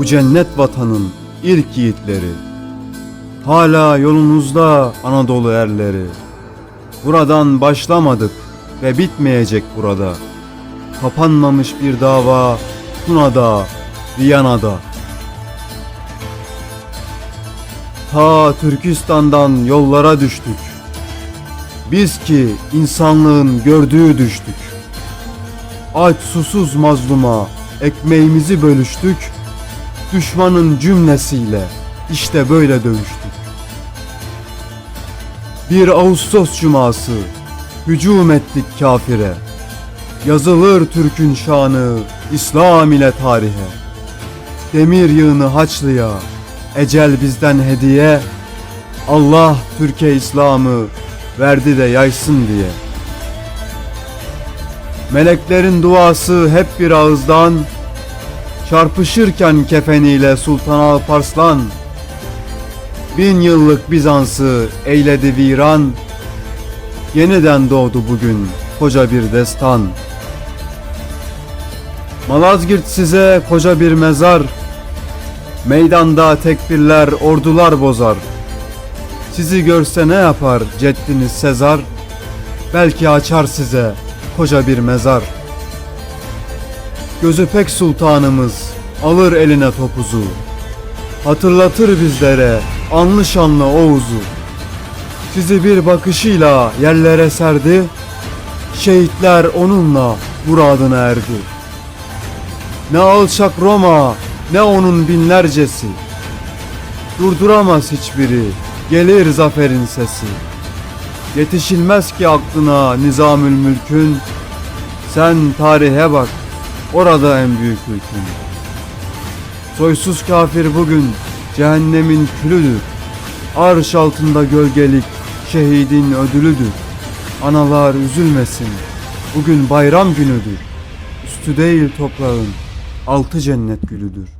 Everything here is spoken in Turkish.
bu cennet vatanın ilk yiğitleri. Hala yolunuzda Anadolu erleri. Buradan başlamadık ve bitmeyecek burada. Kapanmamış bir dava Tuna'da, Viyana'da. Ta Türkistan'dan yollara düştük. Biz ki insanlığın gördüğü düştük. Aç susuz mazluma ekmeğimizi bölüştük. Düşmanın cümlesiyle işte böyle dövüştük. Bir Ağustos cuması hücum ettik kafire. Yazılır Türk'ün şanı İslam ile tarihe. Demir yığını Haçlı'ya ecel bizden hediye. Allah Türkiye İslam'ı verdi de yaysın diye. Meleklerin duası hep bir ağızdan Çarpışırken kefeniyle Sultan Alparslan Bin yıllık Bizans'ı eyledi viran Yeniden doğdu bugün koca bir destan. Malazgirt size koca bir mezar Meydanda tekbirler ordular bozar. Sizi görse ne yapar ceddiniz Sezar? Belki açar size koca bir mezar Gözü pek sultanımız alır eline topuzu. Hatırlatır bizlere anlı şanlı Oğuz'u. Sizi bir bakışıyla yerlere serdi Şehitler onunla muradına erdi. Ne alçak Roma ne onun binlercesi. Durduramaz hiçbiri gelir zaferin sesi. Yetişilmez ki aklına nizamül mülkün Sen tarihe bak orada en büyük hüküm. Soysuz kafir bugün cehennemin külüdür. Arş altında gölgelik şehidin ödülüdür. Analar üzülmesin bugün bayram günüdür. Üstü değil toprağın altı cennet gülüdür